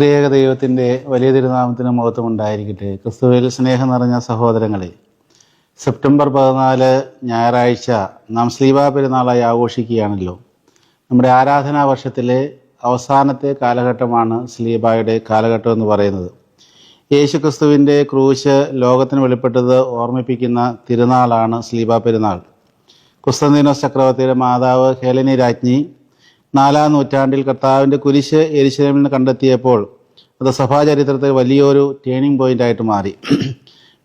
ത്രിയേക ദൈവത്തിന്റെ വലിയ തിരുനാമത്തിന് മഹത്വം ഉണ്ടായിരിക്കട്ടെ ക്രിസ്തുവിൽ സ്നേഹം നിറഞ്ഞ സഹോദരങ്ങളെ സെപ്റ്റംബർ പതിനാല് ഞായറാഴ്ച നാം സ്ലീബ പെരുന്നാളായി ആഘോഷിക്കുകയാണല്ലോ. നമ്മുടെ ആരാധനാ വർഷത്തിലെ അവസാനത്തെ കാലഘട്ടമാണ് സ്ലീബായുടെ കാലഘട്ടം എന്ന് പറയുന്നത്. യേശു ക്രിസ്തുവിന്റെ ക്രൂശ് ലോകത്തിന് വെളിപ്പെട്ടത് ഓർമ്മിപ്പിക്കുന്ന തിരുനാളാണ് സ്ലീബ പെരുന്നാൾ. കുസ്തന്തീനോസ് ചക്രവർത്തിയുടെ മാതാവ് ഹേലനി രാജ്ഞി നാലാം നൂറ്റാണ്ടിൽ കർത്താവിന്റെ കുരിശ് എരിശിലമിൽ കണ്ടെത്തിയപ്പോൾ അത് സഭാചരിത്രത്തിൽ വലിയൊരു ടേണിംഗ് പോയിന്റായിട്ട് മാറി.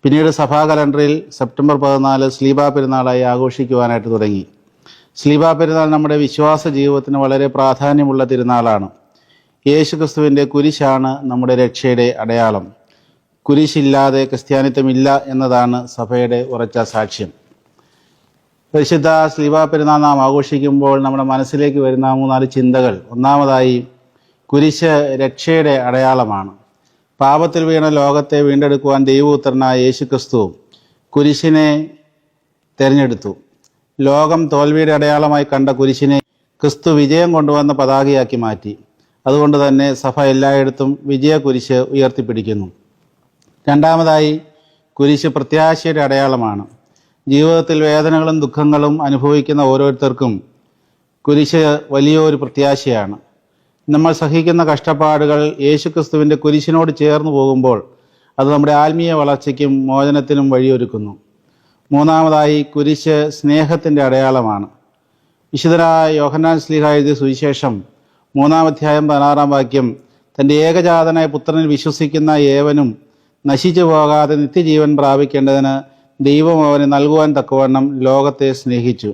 പിന്നീട് സഭാ കലണ്ടറിൽ സെപ്റ്റംബർ പതിനാല് സ്ലീബ പെരുന്നാളായി ആഘോഷിക്കുവാനായിട്ട് തുടങ്ങി. സ്ലീബ പെരുന്നാൾ നമ്മുടെ വിശ്വാസ ജീവിതത്തിന് വളരെ പ്രാധാന്യമുള്ള തിരുനാളാണ്. യേശു ക്രിസ്തുവിന്റെ കുരിശാണ് നമ്മുടെ രക്ഷയുടെ അടയാളം. കുരിശില്ലാതെ ക്രിസ്ത്യാനിത്വമില്ല എന്നതാണ് സഭയുടെ ഉറച്ച സാക്ഷ്യം. പരിശുദ്ധ ശ്രീവാ പെരുന്നാൾ നാം ആഘോഷിക്കുമ്പോൾ നമ്മുടെ മനസ്സിലേക്ക് വരുന്ന മൂന്നാൽ ചിന്തകൾ. ഒന്നാമതായി കുരിശ് രക്ഷയുടെ അടയാളമാണ്. പാപത്തിൽ വീണ ലോകത്തെ വീണ്ടെടുക്കുവാൻ ദൈവപുത്രനായ യേശു ക്രിസ്തു കുരിശിനെ തിരഞ്ഞെടുത്തു. ലോകം തോൽവിയുടെ അടയാളമായി കണ്ട കുരിശിനെ ക്രിസ്തു വിജയം കൊണ്ടുവന്ന പതാകയാക്കി മാറ്റി. അതുകൊണ്ട് തന്നെ സഭ എല്ലായിടത്തും വിജയ കുരിശ് ഉയർത്തിപ്പിടിക്കുന്നു. രണ്ടാമതായി കുരിശ് പ്രത്യാശയുടെ അടയാളമാണ്. ജീവിതത്തിൽ വേദനകളും ദുഃഖങ്ങളും അനുഭവിക്കുന്ന ഓരോരുത്തർക്കും കുരിശ് വലിയൊരു പ്രത്യാശയാണ്. നമ്മൾ സഹിക്കുന്ന കഷ്ടപ്പാടുകൾ യേശുക്രിസ്തുവിന്റെ കുരിശിനോട് ചേർന്ന് പോകുമ്പോൾ അത് നമ്മുടെ ആത്മീയ വളർച്ചയ്ക്കും മോചനത്തിനും വഴിയൊരുക്കുന്നു. മൂന്നാമതായി കുരിശ് സ്നേഹത്തിന്റെ അടയാളമാണ്. വിശുദ്ധരായ യോഹന്നാൻ സ്ലിഹ എഴുതിയ സുവിശേഷം മൂന്നാം അധ്യായം പതിനാറാം വാക്യം തന്റെ ഏകജാതനായ പുത്രനിൽ വിശ്വസിക്കുന്ന ഏവനും നശിച്ചു പോകാതെ നിത്യജീവൻ പ്രാപിക്കേണ്ടതിന് ദൈവം അവന് നൽകുവാൻ തക്കവണ്ണം ലോകത്തെ സ്നേഹിച്ചു.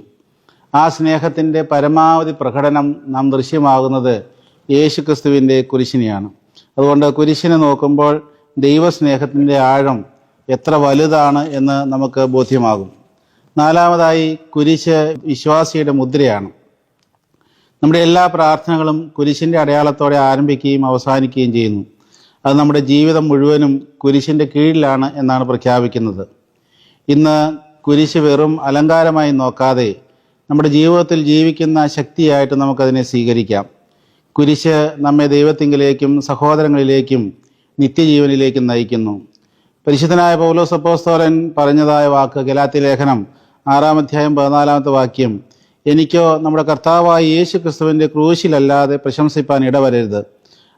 ആ സ്നേഹത്തിന്റെ പരമാവധി പ്രകടനം നാം ദൃശ്യമാകുന്നത് യേശുക്രിസ്തുവിന്റെ കുരിശിനെയാണ്. അതുകൊണ്ട് കുരിശിനെ നോക്കുമ്പോൾ ദൈവസ്നേഹത്തിന്റെ ആഴം എത്ര വലുതാണ് എന്ന് നമുക്ക് ബോധ്യമാകും. നാലാമതായി കുരിശ് വിശ്വാസിയുടെ മുദ്രയാണ്. നമ്മുടെ എല്ലാ പ്രാർത്ഥനകളും കുരിശിന്റെ അടയാളത്തോടെ ആരംഭിക്കുകയും അവസാനിക്കുകയും ചെയ്യുന്നു. അത് നമ്മുടെ ജീവിതം മുഴുവനും കുരിശിന്റെ കീഴിലാണ് എന്നാണ് പ്രഖ്യാപിക്കുന്നത്. ഇന്ന് കുരിശ് വെറും അലങ്കാരമായി നോക്കാതെ നമ്മുടെ ജീവിതത്തിൽ ജീവിക്കുന്ന ശക്തിയായിട്ട് നമുക്കതിനെ സ്വീകരിക്കാം. കുരിശ് നമ്മെ ദൈവത്തിങ്കിലേക്കും സഹോദരങ്ങളിലേക്കും നിത്യജീവനിലേക്കും നയിക്കുന്നു. പരിശുദ്ധനായ പൗലോസ് അപ്പോസ്തോലൻ പറഞ്ഞതായ വാക്ക് ഗലാത്തി ലേഖനം ആറാം അധ്യായം പതിനാലാമത്തെ വാക്യം എനിക്കോ നമ്മുടെ കർത്താവായ യേശു ക്രിസ്തുവിന്റെ ക്രൂശിലല്ലാതെ പ്രശംസിപ്പാൻ ഇടവരരുത്.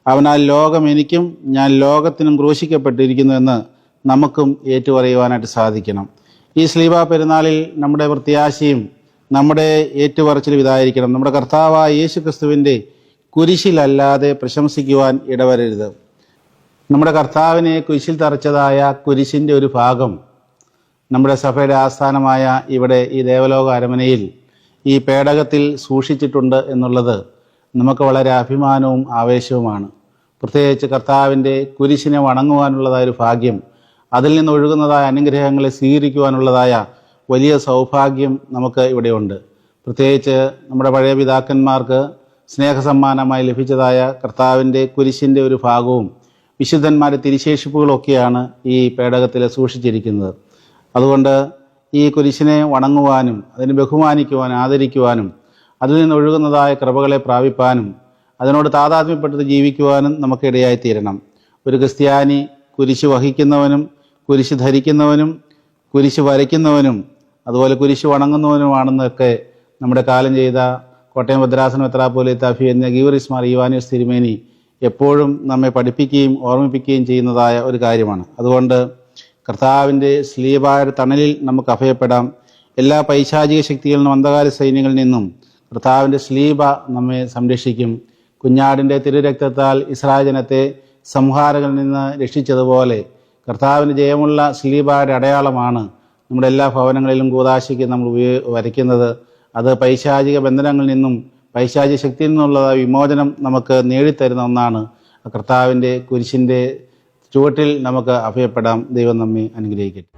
അവനാൽ ലോകം എനിക്കും ഞാൻ ലോകത്തിനും ക്രൂശിക്കപ്പെട്ടിരിക്കുന്നു എന്ന് നമുക്കും ഏറ്റുപറയുവാനായിട്ട് സാധിക്കണം. ഈ സ്ലീബ പെരുന്നാളിൽ നമ്മുടെ പ്രത്യാശയും നമ്മുടെ ഏറ്റുപറച്ചിലും ഇതായിരിക്കണം. നമ്മുടെ കർത്താവായ യേശു ക്രിസ്തുവിന്റെ കുരിശിലല്ലാതെ പ്രശംസിക്കുവാൻ ഇടവരരുത്. നമ്മുടെ കർത്താവിനെ കുരിശിൽ തറച്ചതായ കുരിശിന്റെ ഒരു ഭാഗം നമ്മുടെ സഭയുടെ ആസ്ഥാനമായ ഇവിടെ ഈ ദേവലോക അരമനയിൽ ഈ പേടകത്തിൽ സൂക്ഷിച്ചിട്ടുണ്ട് എന്നുള്ളത് നമുക്ക് വളരെ അഭിമാനവും ആവേശവുമാണ്. പ്രത്യേകിച്ച് കർത്താവിന്റെ കുരിശിനെ വണങ്ങുവാനുള്ളതായ ഒരു ഭാഗ്യം അതിൽ നിന്ന് ഒഴുകുന്നതായ അനുഗ്രഹങ്ങളെ സ്വീകരിക്കുവാനുള്ളതായ വലിയ സൗഭാഗ്യം നമുക്ക് ഇവിടെയുണ്ട്. പ്രത്യേകിച്ച് നമ്മുടെ പഴയ പിതാക്കന്മാർക്ക് സ്നേഹസമ്മാനമായി ലഭിച്ചതായ കർത്താവിന്റെ കുരിശിന്റെ ഒരു ഭാഗവും വിശുദ്ധന്മാരുടെ തിരിശേഷിപ്പുകളൊക്കെയാണ് ഈ പേടകത്തിൽ സൂക്ഷിച്ചിരിക്കുന്നത്. അതുകൊണ്ട് ഈ കുരിശിനെ വണങ്ങുവാനും അതിനെ ബഹുമാനിക്കുവാനും ആദരിക്കുവാനും അതിൽ നിന്ന് ഒഴുകുന്നതായ കൃപകളെ പ്രാപിപ്പാനും അതിനോട് താതാത്മ്യപ്പെട്ട് ജീവിക്കുവാനും നമുക്കിടയായി തീരണം ഒരു ക്രിസ്ത്യാനി കുരിശ് വഹിക്കുന്നവനും കുരിശ് ധരിക്കുന്നവനും കുരിശ് വരയ്ക്കുന്നവനും അതുപോലെ കുരിശ് വണങ്ങുന്നവനുമാണെന്നൊക്കെ നമ്മുടെ കാലം ചെയ്ത കോട്ടയം ഭദ്രാസന മെത്രാപ്പോലി തഫി എന്ന ഗീവറിസ്മാർ ഈവാനിയസ് തിരുമേനി എപ്പോഴും നമ്മെ പഠിപ്പിക്കുകയും ഓർമ്മിപ്പിക്കുകയും ചെയ്യുന്നതായ ഒരു കാര്യമാണ്. അതുകൊണ്ട് കർത്താവിന്റെ സ്ലീപായ തണലിൽ നമുക്ക് അഭയപ്പെടാം. എല്ലാ പൈശാചിക ശക്തികളിൽ നിന്നും അന്ധകാര സൈന്യങ്ങളിൽ നിന്നും കർത്താവിന്റെ സ്ലീബ നമ്മെ സംരക്ഷിക്കും. കുഞ്ഞാടിന്റെ തിരുരക്തത്താൽ ഇസ്രായേൽ ജനത്തെ സംഹാരങ്ങളിൽ നിന്ന് രക്ഷിച്ചതുപോലെ കർത്താവിന് ജയമുള്ള സ്ലീബായുടെ അടയാളമാണ് നമ്മുടെ എല്ലാ ഭവനങ്ങളിലും കൂതാശിക്ക് നമ്മൾ വരയ്ക്കുന്നത്. അത് പൈശാചിക ബന്ധനങ്ങളിൽ നിന്നും പൈശാചിക ശക്തിയിൽ നിന്നുള്ള വിമോചനം നമുക്ക് നേടിത്തരുന്ന ഒന്നാണ്. കർത്താവിന്റെ കുരിശിന്റെ ചുവട്ടിൽ നമുക്ക് അഭയപ്പെടാം. ദൈവം നമ്മെ അനുഗ്രഹിക്കട്ടെ.